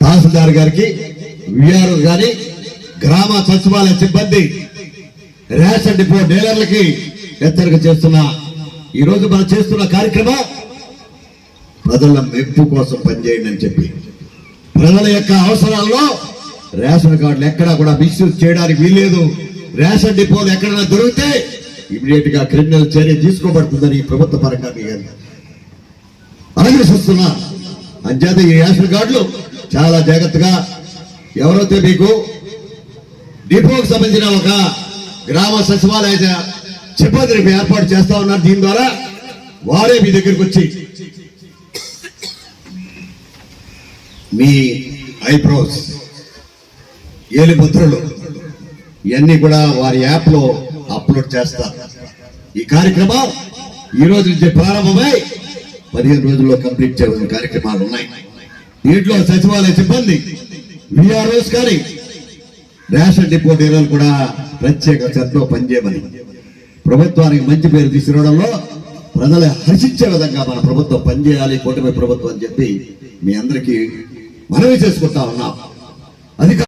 తహసీల్దార్ గారికి విఆర్ఓ గారి గ్రామ సచివాలయ సిబ్బంది రేషన్ డిపో డీలర్లకి హెచ్చరిక చేస్తున్న ఈ రోజు మనం చేస్తున్న కార్యక్రమం ప్రజల మెప్పు కోసం పనిచేయండి అని చెప్పి. ప్రజల యొక్క అవసరాల్లో రేషన్ కార్డులు ఎక్కడా కూడా మిస్యూజ్ చేయడానికి వీల్లేదు. రేషన్ డిపోలు ఎక్కడైనా దొరికితే ఇమీడియట్గా క్రిమినల్ చర్య తీసుకోబడుతుందని ప్రభుత్వ పరంగా మీకు అంచేత ఈ రేషన్ కార్డులు చాలా జాగ్రత్తగా ఎవరైతే మీకు డిపోకి సంబంధించిన ఒక గ్రామ సచివాలయ సిబ్బందిని ఏర్పాటు చేస్తా ఉన్నారు దీని ద్వారా వారే మీ దగ్గరికి వచ్చి మీ ఐబ్రోస్ ఏలిపుత్రులు ఇవన్నీ కూడా వారి యాప్లో అప్లోడ్ చేస్తారు. ఈ కార్యక్రమం ఈ రోజు నుంచి ప్రారంభమై పదిహేను రోజుల్లో కంప్లీట్ చేయవలసిన కార్యక్రమాలు ఉన్నాయి. దీంట్లో సచివాలయ సిబ్బంది విఆర్ఓస్ కానీ రేషన్ డిపో డీలర్లు కూడా ప్రత్యేక శ్రద్ధలో పనిచేయమని ప్రభుత్వానికి మంచి పేరు తీసుకురావడంలో ప్రజలు హర్షించే విధంగా మన ప్రభుత్వం పనిచేయాలి కూటమి ప్రభుత్వం అని చెప్పి మీ అందరికీ మనవి చేసుకుంటా ఉన్నాం. అధిక